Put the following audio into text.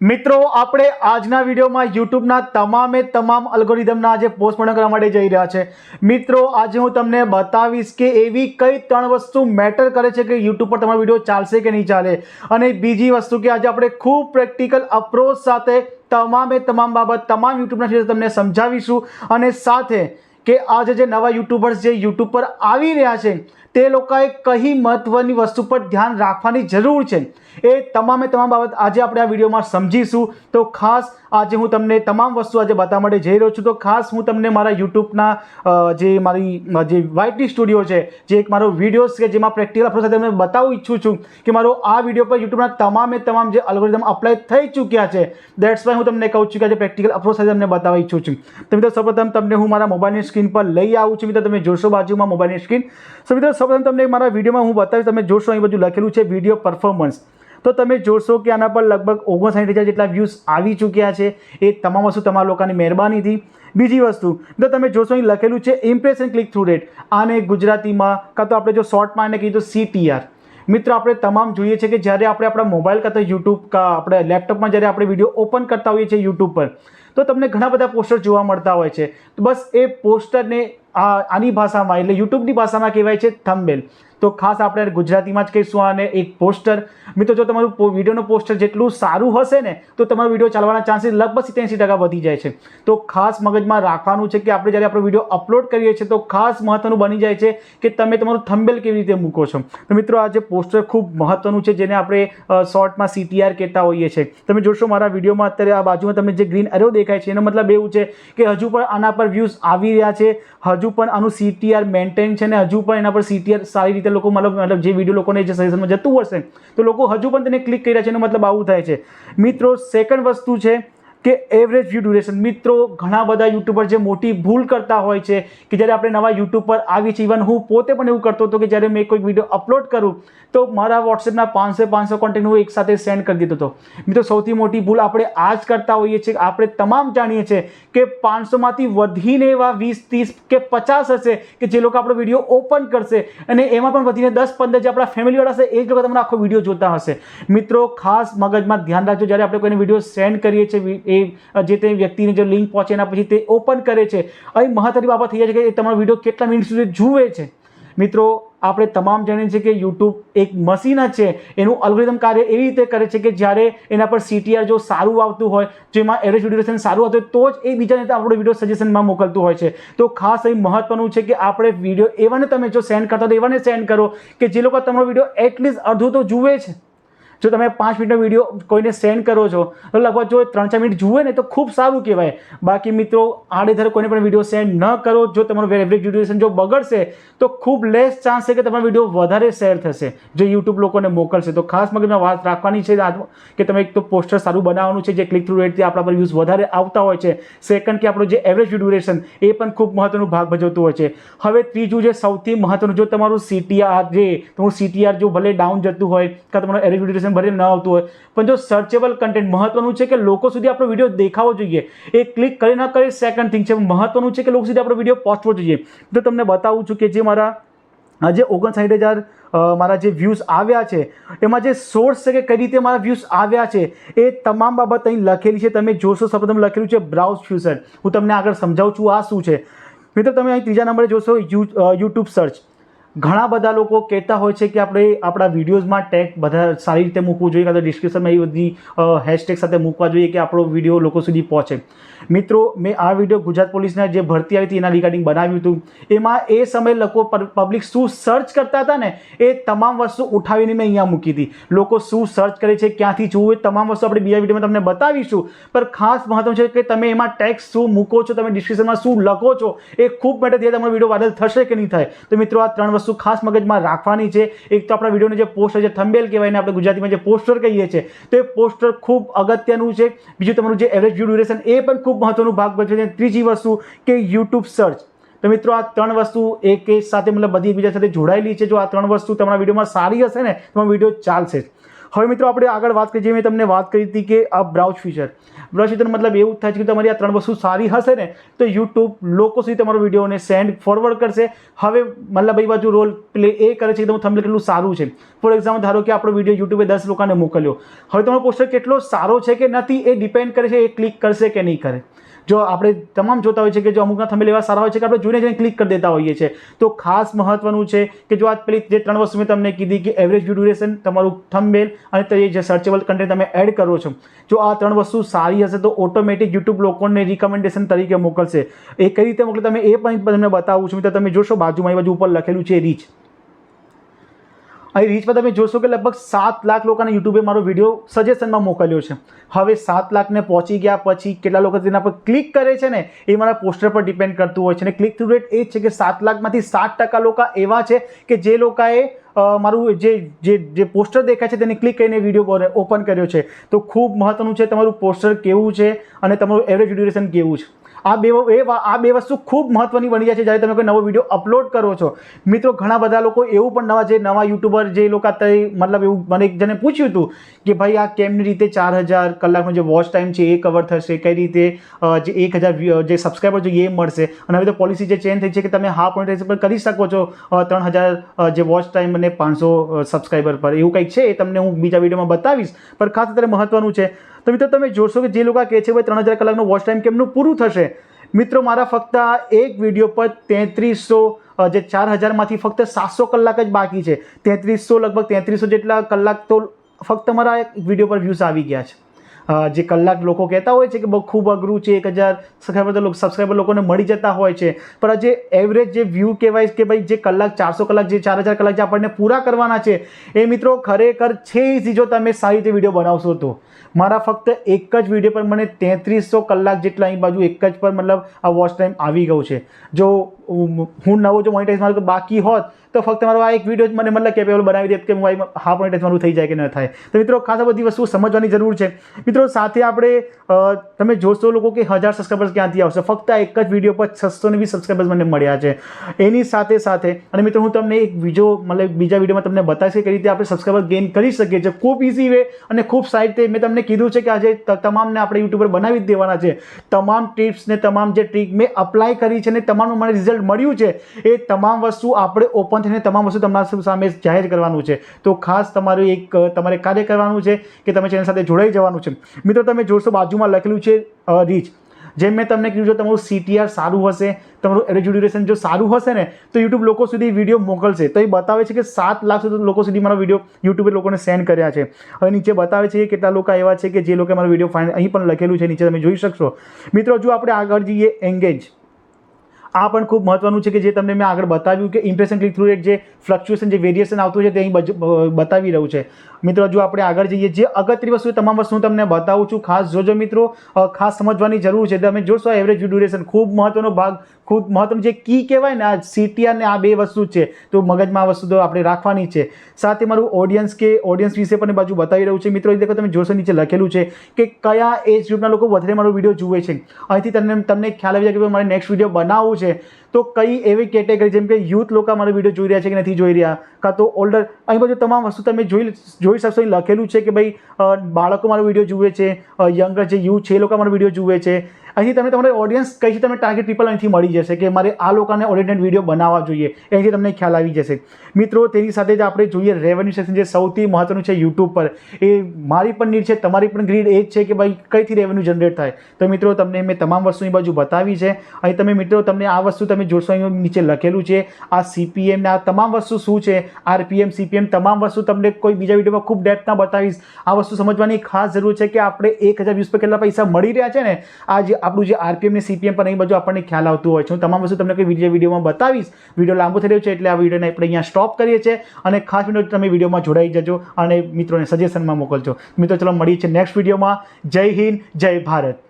મિત્રો, આપણે આજના વિડીયોમાં યુટ્યુબના તમામે તમામ અલ્ગોરિધમના આજે પોસ્ટમોર્ટમ કરવા માટે જઈ રહ્યા છે. મિત્રો, આજે હું તમને બતાવીશ કે એવી કઈ ત્રણ વસ્તુ મેટર કરે છે કે યુટ્યુબ પર તમારો વીડિયો ચાલશે કે નહીં ચાલે. અને બીજી વસ્તુ કે આજે આપણે ખૂબ પ્રેક્ટિકલ અપ્રોચ સાથે તમામે તમામ બાબત, તમામ યુટ્યુબના વિશે તમને સમજાવીશું. અને સાથે કે આજે જે નવા યુટ્યુબર્સ જે યુટ્યુબ પર આવી રહ્યા છે તે લોકોએ કઈ મહત્વની વસ્તુ પર ધ્યાન રાખવાની જરૂર છે? એ તમામે તમામ બાબત આજે આપણે આ વિડીયોમાં સમજીશું. તો ખાસ આજે હું તમને તમામ વસ્તુ આજે બતાવવા માટે જઈ રહ્યો છું. તો ખાસ હું તમને મારા યુટ્યુબના જે મારી જે વાયટી સ્ટુડિયો છે, જે એક મારો વિડીયોઝ છે, જેમાં પ્રેક્ટિકલ અપ્રોચ સાથે તમને બતાવવું ઈચ્છું છું કે મારો આ વીડિયો પર યુટ્યુબના તમામે તમામ જે અલ્ગોરિધમ અપ્લાય થઈ ચૂક્યા છે દેટ્સ વાય હું તમને કહું છું કે આજે પ્રેક્ટિકલ અપ્રોચ સાથે તમને બતાવવા ઈચ્છું છું. તો મિત્રો, સૌપ્રથમ તમને હું મારા મોબાઈલની સ્ક્રીન પર લઈ આવું છું. મિત્રો, તમે જોશો બાજુમાં મોબાઈલની સ્ક્રીન. સો મિત્રો સૌપ્રથમ તમને મારા વિડીયોમાં હું બતાવીશ, તમે જોશો અહીં બધું લખેલું છે વીડિયો પરફોર્મન્સ તો તમે જોશો કે આના પર લગભગ ઓગણસાઠ હજાર જેટલા વ્યૂઝ આવી ચૂક્યા છે. એ તમામ વસ્તુ તમારા લોકોની મહેરબાનીથી બીજી વસ્તુ, તો તમે જોશો અહીં લખેલું છે ઇમ્પ્રેશન ક્લિક થ્રુ રેટ આને ગુજરાતીમાં કાં તો આપણે જો શોર્ટમાં એને કહીએ તો સીટીઆર મિત્રો, આપણે તમામ જોઈએ છે કે જ્યારે આપણે આપણા મોબાઈલ કાં યુટ્યુબ કા આપણે લેપટોપમાં જ્યારે આપણે વીડિયો ઓપન કરતા હોઈએ છીએ યુટ્યુબ પર, તો તમને ઘણા બધા પોસ્ટર જોવા મળતા હોય છે. તો બસ એ પોસ્ટરને આની ભાષામાં એટલે યુટ્યુબની ભાષામાં કહેવાય છે થંબેલ તો ખાસ આપણે ગુજરાતીમાં જ કહીશું આને એક પોસ્ટર. મિત્રો, જો તમારું વિડીયોનું પોસ્ટર જેટલું સારું હશે ને, તો તમારો વીડિયો ચાલવાના ચાન્સીસ લગભગ સિત્યાસી ટકા વધી જાય છે. તો ખાસ મગજમાં રાખવાનું છે કે આપણે જ્યારે આપણો વીડિયો અપલોડ કરીએ છીએ, તો ખાસ મહત્વનું બની જાય છે કે તમે તમારું થંબેલ કેવી રીતે મૂકો છો. તો મિત્રો, આ જે પોસ્ટર ખૂબ મહત્વનું છે, જેને આપણે શોર્ટમાં સીટીઆર કહેતા હોઈએ છીએ. તમે જોશો મારા વિડીયોમાં અત્યારે આ બાજુમાં તમને જે ગ્રીન એરો દેખાય છે, એનો મતલબ એવું છે કે હજુ પણ આના પર વ્યૂઝ આવી રહ્યા છે. હજુ પણ આનું સીટીઆર મેન્ટેન છે ને હજુ પણ એના પર સીટીઆર સારી રીતે લોકો મતલબ મતલબ જે વીડિયો લોકોને જે સજેશનમાં જતું હશે, તો લોકો હજુ પણ તેને ક્લિક કર્યા છે એનો મતલબ આવું થાય છે. મિત્રો સેકન્ડ વસ્તુ છે કે એવરેજ વ્યૂ ડ્યુરેશન મિત્રો, ઘણા બધા યુટ્યુબર જે મોટી ભૂલ કરતા હોય છે કે જ્યારે આપણે નવા યુટ્યુબ પર આવી છે ઇવન હું પોતે પણ એવું કરતો હતો કે જ્યારે મેં કોઈ વીડિયો અપલોડ કરું, તો મારા વોટ્સએપના પાંચસો પાંચસો કોન્ટેન્ટ હું એકસાથે સેન્ડ કરી દીધો હતો. મિત્રો, સૌથી મોટી ભૂલ આપણે આ જ કરતા હોઈએ છીએ. આપણે તમામ જાણીએ છીએ કે પાંચસોમાંથી વધીને એવા વીસ, ત્રીસ કે પચાસ હશે કે જે લોકો આપણો વીડિયો ઓપન કરશે અને એમાં પણ વધીને દસ, પંદર જે આપણા ફેમિલીવાળા હશે, એ જ લોકો તમને આખો વીડિયો જોતા હશે. મિત્રો, ખાસ મગજમાં ધ્યાન રાખજો. જ્યારે આપણે કોઈને વીડિયો સેન્ડ કરીએ છીએ એ જે તે વ્યક્તિને જો લિંક પહોંચે એના પછી તે ઓપન કરે છે. અહીં મહત્વની બાબત થઈ જાય છે કે એ તમારો વીડિયો કેટલા મિનિટ સુધી જુએ છે. મિત્રો, આપણે તમામ જાણીએ છીએ કે યુટ્યુબ એક મશીન જ છે. એનું અલ્ગોરિધમ કાર્ય એવી રીતે કરે છે કે જ્યારે એના પર સીટીઆર જો સારું આવતું હોય, જેમાં એવરેજ ડ્યુરેશન સારું આવતું હોય, તો જ એ બીજાને આપણો વીડિયો સજેશનમાં મોકલતું હોય છે. તો ખાસ અહીં મહત્વનું છે કે આપણે વીડિયો એવાને તમે જો સેન્ડ કરતા તો એવાને સેન્ડ કરો કે જે લોકો તમારો વીડિયો એટલીસ્ટ અડધો તો જુએ છે. જો તમે પાંચ મિનિટનો વીડિયો કોઈને સેન્ડ કરો છો, તો લગભગ જો ત્રણ ચાર મિનિટ જુએ ને તો ખૂબ સારું કહેવાય. બાકી મિત્રો આડેધર કોઈને પણ વીડિયો સેન્ડ ન કરો, જો તમારું એવરેજ ડ્યુરેશન જો બગડશે, તો ખૂબ લેસ ચાન્સ છે કે તમારો વીડિયો વધારે શેર થશે. જો યુટ્યુબ લોકોને મોકલશે. તો ખાસ મગજમાં વાત રાખવાની છે કે તમે એક તો પોસ્ટર સારું બનાવવાનું છે, જે ક્લિક થ્રુ રેટથી આપણા પર વ્યૂઝ વધારે આવતા હોય છે. સેકન્ડ કે આપણું જે એવરેજ ડ્યુરેશન એ પણ ખૂબ મહત્વનું ભાગ ભજવતું હોય છે. હવે ત્રીજું જે સૌથી મહત્વનું, જો તમારું સીટીઆર જે, તમારું સીટીઆર જો ભલે ડાઉન જતું હોય, કાં તમારું એવરેજ ડ્યુરેશન ભલે ન આવતું હોય. પણ જો સર્ચેબલ કન્ટેન્ટ મહત્વનું છે કે લોકો સુધી આપણો વીડિયો દેખાવો જોઈએ, એ ક્લિક કરી ન કરી સેકન્ડ થિંગ છે. મહત્વનું છે કે લોકો સુધી આપણો વીડિયો પહોંચવો જોઈએ. તો તમને બતાવું છું કે જે મારા, આ જે ઓગણસાઠ હજાર મારા જે વ્યૂઝ આવ્યા છે, એમાં જે સોર્સ છે કે કઈ રીતે મારા વ્યૂઝ આવ્યા છે, એ તમામ બાબત અહીં લખેલી છે. તમે જોશો, સૌપ્રથમ લખેલું છે બ્રાઉઝ ફ્યુઝર હું તમને આગળ સમજાવું છું આ શું છે. મિત્રો, તમે અહીં ત્રીજા નંબરે જોશો યુટ્યુબ સર્ચ ઘણા બધા લોકો કહેતા હોય છે કે આપણે આપણા વિડીયોઝમાં ટેગ બધા સારી રીતે મૂકવું જોઈએ કાં તો ડિસ્ક્રિપ્શનમાં એ બધી હેશટેગ સાથે મૂકવા જોઈએ કે આપણો વીડિયો લોકો સુધી પહોંચે. મિત્રો, મેં આ વીડિયો ગુજરાત પોલીસના જે ભરતી આવી હતી એના રિગાર્ડિંગ બનાવ્યું હતું. એમાં એ સમયે લોકો પબ્લિક શું સર્ચ કરતા હતા ને, એ તમામ વસ્તુ ઉઠાવીને મેં અહીંયા મૂકી હતી. લોકો શું સર્ચ કરે છે, ક્યાંથી જોવું એ તમામ વસ્તુ આપણે બીજા વિડીયોમાં તમને બતાવીશું. પણ ખાસ મહત્વ છે કે તમે એમાં ટેક્સ શું મૂકો છો, તમે ડિસ્ક્રિપ્શનમાં શું લખો છો, એ ખૂબ મેટર થાય તમારો વીડિયો વાયરલ થશે કે નહીં થાય. તો મિત્રો, આ ત્રણ વસ્તુ ખાસ મગજમાં રાખવાની છે? એક તો આપણા વિડીયોનો જે પોસ્ટર છે થંબેલ કહેવાય ને, આપણે ગુજરાતીમાં જે પોસ્ટર કહીએ છીએ, તો એ પોસ્ટર ખૂબ અગત્યનું છે. બીજું તમારું જે એવરેજ વ્યૂ ડ્યુરેશન એ પણ ખૂબ મહત્વનું ભાગ ભજવે છે. ત્રીજી વસ્તુ કે યુટ્યુબ સર્ચ તો મિત્રો, આ ત્રણ વસ્તુ એક સાથે મતલબ બધી એકબીજા સાથે જોડાયેલી છે. જો આ ત્રણ વસ્તુ તમારા વિડીયોમાં સારી હશે ને તમારો વીડિયો ચાલશે જ. હવે મિત્રો આપણે આગળ વાત કરીએ. મેં તમને વાત કરી હતી કે આ બ્રાઉઝ ફીચર. બ્રાઉઝ ફીચર મતલબ એવું થાય છે કે તમારી આ ત્રણ વસ્તુ સારી હશે ને, તો યુટ્યુબ લોકો સુધી તમારો વિડીયોને સેન્ડ ફોરવર્ડ કરશે. હવે મતલબ એ બાજુ રોલ પ્લે એ કરે છે કે તમે થંબનેલ કેટલું સારું છે. ફોર એક્ઝામ્પલ ધારો કે આપણો વીડિયો યુટ્યુબે દસ લોકોને મોકલ્યો. હવે તમારો પોસ્ટર કેટલો સારો છે કે નથી એ ડિપેન્ડ કરે છે એ ક્લિક કરશે કે નહીં કરે. જો આપણે તમામ જોતા હોઈએ છીએ કે જો અમુકના થંબનેલ એવા સારા હોય છે કે આપણે જોઈને જઈને ક્લિક કરી દેતા હોઈએ છીએ. તો ખાસ મહત્વનું છે કે જો આ પેલી જે ત્રણ વસ્તુ મેં તમને કીધી કે એવરેજ વ્યૂ ડ્યુરેશન તમારું થંબનેલ અને તે જે સર્ચેબલ કન્ટેન્ટ તમે એડ કરો છો. જો આ ત્રણ વસ્તુ સારી હશે તો ઓટોમેટિક યુટ્યુબ લોકોને રિકમેન્ડેશન તરીકે મોકલશે. એ કઈ રીતે મોકલે? તમે એ પણ તમને બતાવું છું. તો તમે જોશો બાજુમાં એ બાજુ ઉપર લખેલું છે રીચ અહીં રીચમાં તમે જોશો કે લગભગ સાત લાખ લોકોને યુટ્યુબે મારો વીડિયો સજેશનમાં મોકલ્યો છે. હવે સાત લાખને પહોંચી ગયા પછી કેટલા લોકો તેના પર ક્લિક કરે છે ને, એ મારા પોસ્ટર પર ડિપેન્ડ કરતું હોય છે. અને ક્લિક થ્રુ રેટ એ છે કે સાત લાખમાંથી સાત ટકા લોકો એવા છે કે જે લોકોએ મારું જે જે જે પોસ્ટર દેખાય છે તેને ક્લિક કરીને વીડિયો ઓપન કર્યો છે. તો ખૂબ મહત્વનું છે તમારું પોસ્ટર કેવું છે અને તમારું એવરેજ ડ્યુરેશન કેવું છે. આ બે એ આ બે વસ્તુ ખૂબ મહત્ત્વની બની જાય છે જ્યારે તમે કોઈ નવો વીડિયો અપલોડ કરો છો. મિત્રો, ઘણા બધા લોકો એવું પણ નવા જે નવા યુટ્યુબર જે લોકો અત્યારે મતલબ એવું મને એક જણે પૂછ્યું હતું કે ભાઈ આ કેમની રીતે ચાર હજાર કલાકનો જે વોચ ટાઈમ છે એ કવર થશે? કઈ રીતે જે એક હજાર જે સબસ્ક્રાઈબર જોઈએ એ મળશે? અને હવે તો પોલિસી જે ચેન્જ થઈ છે કે તમે હા પોઈન્ટ પણ કરી શકો છો ત્રણ હજાર જે વોચ ટાઈમ અને પાંચસો સબસ્ક્રાઈબર પર. એવું કંઈક છે એ તમને હું બીજા વિડીયોમાં બતાવીશ. પણ ખાસ અત્યારે મહત્ત્વનું છે. તો મિત્રો તમે જોશો કે જે લોકો કહે છે ભાઈ ત્રણ હજાર કલાકનો વોચ ટાઈમ કેમનું પૂરું થશે? મિત્રો, મારા ફક્ત આ એક વીડિયો પર તેત્રીસો જે ચાર હજારમાંથી ફક્ત સાતસો કલાક જ બાકી છે. તેત્રીસો, લગભગ તેત્રીસો જેટલા કલાક તો ફક્ત મારા એક વીડિયો પર વ્યૂઝ આવી ગયા છે. જે કલાક લોકો કહેતા હોય છે કે બહુ ખૂબ અઘરું છે, એક હજાર સબસ્ક્રાઈબર તો સબસ્ક્રાઈબર લોકોને મળી જતા હોય છે. પણ જે એવરેજ જે વ્યૂ કહેવાય કે ભાઈ જે કલાક, ચારસો કલાક, જે ચાર હજાર કલાક જે આપણને પૂરા કરવાના છે, એ મિત્રો ખરેખર છે જ તમે સારી રીતે વીડિયો બનાવશો તો. મારા ફક્ત એક જ વીડિયો પર મને તેત્રીસો કલાક જેટલા અહીં બાજુ એક જ પર મતલબ આ વોચ ટાઈમ આવી ગયો છે. જો હું નવો જો મોનિટાઇઝ મારું બાકી હોત, તો ફક્ત મારો આ એક વીડિયો જ મને મતલબ કેપેબલ બનાવી દેત કે મોબાઈલ હા મોનિટાઇઝ મારું થઈ જાય કે ન થાય. તો મિત્રો, ખાસ બધી વસ્તુ સમજવાની જરૂર છે. મિત્રો, સાથે આપણે તમે જોશો લોકો કે હજાર સબસ્ક્રાઈબર્સ ક્યાંથી આવશે? ફક્ત એક જ વીડિયો પર છસો ને વીસ સબસ્ક્રાઈબર્સ મને મળ્યા છે. એની સાથે સાથે, અને મિત્રો, હું તમને એક બીજો મતલબ બીજા વિડીયોમાં તમને બતાવીશ કે કઈ રીતે આપણે સબસ્ક્રાઈબર ગેઇન કરી શકીએ છીએ. ખૂબ ઇઝી વે અને ખૂબ સારી રીતે મેં તમને કીધું છે કે આજે તમામને આપણે યુટ્યુબર બનાવી જ દેવાના છે. તમામ ટિપ્સ ને તમામ જે ટ્રીક મેં અપ્લાય કરી છે ને તમામનું મને રિઝલ્ટ મળ્યું છે, એ તમામ વસ્તુ આપણે ઓપન થઈને તમામ વસ્તુ તમારા સામે જાહેર કરવાનું છે. તો ખાસ તમારું એક, તમારે કાર્ય કરવાનું છે કે તમે ચેનલ સાથે જોડાઈ જવાનું છે. મિત્રો, તમે જોશો બાજુમાં લખેલું છે રીચ જેમ મેં તમને કીધું જો તમારું સીટીઆર સારું હશે, તમારું એવરેજ ડ્યુરેશન જો સારું હશે ને, તો યુટ્યુબ લોકો સુધી વીડિયો મોકલશે. તો એ બતાવે છે કે સાત લાખ સુધી લોકો સુધી મારા વીડિયો યુટ્યુબે લોકોને સેન્ડ કર્યા છે. હવે નીચે બતાવે છે કે કેટલા લોકો એવા છે કે જે લોકો મારો વીડિયો ફાઇન અહીં પણ લખેલું છે, નીચે તમે જોઈ શકશો. મિત્રો, જો આપણે આગળ જઈએ એંગેજ આ પણ ખૂબ મહત્વનું છે કે જે તમને મેં આગળ બતાવ્યું કે ઇમ્પ્રેશન ક્લિક થ્રુ રેટ જે ફ્લક્ચ્યુએશન જે વેરિએશન આવતું છે તે અહીં બતાવી રહ્યું છે. મિત્રો, જો આપણે આગળ જઈએ, જે અગત્યની વસ્તુ તમામ વસ્તુ હું તમને બતાવું છું. ખાસ જોજો મિત્રો ખાસ સમજવાની જરૂર છે. તમે જોશો એવરેજ ડ્યુરેશન ખૂબ મહત્વનો ભાગ ખૂબ મહત્વનું જે કી કહેવાય ને, આ સીટીઆર ને આ બે વસ્તુ છે, તો મગજમાં આ વસ્તુ તો આપણે રાખવાની છે. સાથે મારું ઓડિયન્સ કે ઓડિયન્સ વિશે પણ બાજુ બતાવી રહ્યું છે. મિત્રો, એ દેખો તમે જોશો નીચે લખેલું છે કે કયા એજ ગ્રુપના લોકો વધારે મારો વીડિયો જુએ છે. અહીંથી તમને તમને ખ્યાલ આવી જાય કે મારે નેક્સ્ટ વીડિયો બનાવવું છે. તો કઈ એવી કેટેગરી જેમ કે યુથ લોકો મારો વીડિયો જોઈ રહ્યા છે કે નથી જોઈ રહ્યા, કાં તો ઓલ્ડર અહીં બાજુ તમામ વસ્તુ તમે જોઈ જોઈ શકશો. અહીં લખેલું છે કે ભાઈ બાળકો મારો વીડિયો જુએ છે યંગર જે યુથ છે એ લોકો મારો વીડિયો જુએ છે. અહીંથી તમે તમારે ઓડિયન્સ કઈ તમે ટાર્ગેટ પીપલ અહીંથી મળી જશે કે મારે આ લોકોને ઓરિએન્ટેડ વીડિયો બનાવવા જોઈએ, અહીંથી તમને ખ્યાલ આવી જશે. મિત્રો, તેની સાથે જ આપણે જોઈએ રેવન્યુ સેક્શન જે સૌથી મહત્વનું છે યુટ્યુબ પર. એ મારી પણ નીડ છે, તમારી પણ ગ્રીડ એ જ છે કે ભાઈ કઈથી રેવન્યુ જનરેટ થાય. તો મિત્રો, તમને મેં તમામ વસ્તુની બાજુ બતાવી છે. અહીં તમે મિત્રો, તમને આ વસ્તુ તમે જોશો અહીં નીચે લખેલું છે, આ સીપીએમ ને આ તમામ વસ્તુ શું છે? આરપીએમ સીપીએમ તમામ વસ્તુ તમને કોઈ બીજા વિડીયોમાં ખૂબ ડેપ્થમાં બતાવીશ. આ વસ્તુ સમજવાની ખાસ જરૂર છે કે આપણે એક હજાર વ્યૂઝ પર કેટલા પૈસા મળી રહ્યા છે ને? આ જે આપણું જે આરપીએમ ને સીપીએમ પર અહીં બધું આપણને ખ્યાલ આવતું હોય છે. હું તમામ વસ્તુ તમને કોઈ બીજા વિડીયોમાં બતાવીશ. વીડિયો લાંબો થઈ રહ્યો છે એટલે આ વિડીયોને આપણે અહીંયા સ્ટોપ કરીએ છીએ. અને ખાસ મિત્રો, તમે વિડીયોમાં જોડાઈ જજો અને મિત્રોને સજેશનમાં મોકલજો. મિત્રો, ચલો મળીએ છીએ નેક્સ્ટ વિડીયોમાં જય હિન્દ, જય ભારત.